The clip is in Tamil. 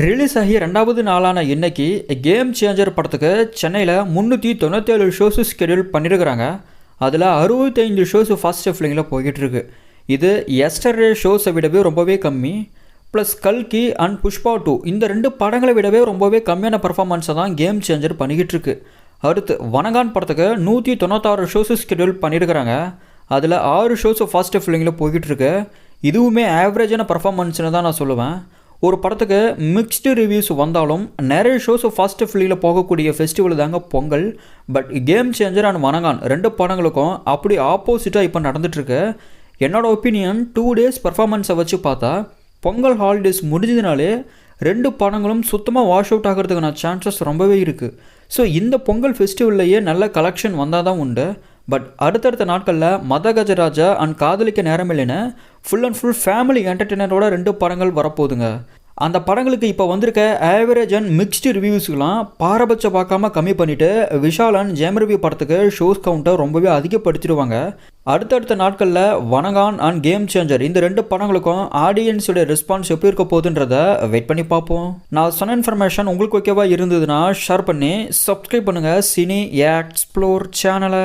ரிலீஸ் ஆகி ரெண்டாவது நாளான இன்னைக்கு கேம் சேஞ்சர் படத்துக்கு சென்னையில் முந்நூற்றி தொண்ணூற்றேழு ஷோஸ் ஸ்கெடியூல் பண்ணியிருக்கிறாங்க அதில் அறுபத்தைந்து ஷோஸ் ஃபஸ்ட் ஃபிலிங்கில் போய்கிட்டுருக்கு இது எஸ்டர்டே ஷோஸை விடவே ரொம்பவே கம்மி. ப்ளஸ் கல்கி அண்ட் புஷ்பா டூ இந்த ரெண்டு படங்களை விடவே ரொம்பவே கம்மியான பர்ஃபார்மன்ஸை தான் கேம் சேஞ்சர் பண்ணிக்கிட்டு இருக்கு அடுத்து வனகான் படத்துக்கு நூற்றி தொண்ணூத்தாறு ஷோஸ் ஸ்கெடியூல் பண்ணியிருக்கிறாங்க அதில் ஆறு ஷோஸ் ஃபஸ்ட் ஃபில்லிங்கில் போய்கிட்டு இருக்கு இதுவுமே ஆவரேஜான பர்ஃபார்மன்ஸ்னு தான் நான் சொல்லுவேன். ஒரு படத்துக்கு மிக்ஸ்டு ரிவ்யூஸ் வந்தாலும் நிறைய ஷோஸ் ஃபஸ்ட்டு ஃபில்லிங்கில் போகக்கூடிய ஃபெஸ்டிவல் தாங்க Pongal. But game changer and Vanangaan ரெண்டு படங்களுக்கும் அப்படி ஆப்போசிட்டாக இப்போ நடந்துட்டுருக்கு. என்னோட ஒப்பீனியன் டூ டேஸ் பர்ஃபாமன்ஸை வச்சு பார்த்தா பொங்கல் ஹாலிடேஸ் முடிஞ்சதுனாலே ரெண்டு படங்களும் சுத்தமாக வாஷ் அவுட் ஆகிறதுக்கான சான்சஸ் ரொம்பவே இருக்குது ஸோ இந்த பொங்கல் ஃபெஸ்டிவல்லையே நல்ல கலெக்ஷன் வந்தால் தான் உண்டு. பட் அடுத்தடுத்த நாட்களில் மத கஜராஜா அண்ட் காதலிக்க நேரம் இல்லைன்னு ஃபுல் அண்ட் ஃபுல் ஃபேமிலி என்டர்டெய்னரோட ரெண்டு படங்கள் வரப்போகுதுங்க. அந்த படங்களுக்கு இப்போ வந்திருக்க ஆவரேஜ் அண்ட் மிக்ஸ்டு ரிவ்யூஸ்லாம் பாரபட்சம் பார்க்காம கம்மி பண்ணிவிட்டு விஷால் அண்ட் ஜேம் ரிவ்யூ படத்துக்கு ஷோஸ் கவுண்டை ரொம்பவே அதிகப்படுத்திடுவாங்க. அடுத்தடுத்த நாட்களில் வனகான் அண்ட் கேம் சேஞ்சர் இந்த ரெண்டு படங்களுக்கும் ஆடியன்ஸோட ரெஸ்பான்ஸ் எப்படி இருக்க போகுதுன்றத வெயிட் பண்ணி பார்ப்போம். நான் சொன்ன இன்ஃபர்மேஷன் உங்களுக்கு ஓகேவா இருந்ததுன்னா ஷேர் பண்ணி சப்ஸ்கிரைப் பண்ணுங்கள் சினி எக்ஸ்ப்ளோர் சேனலை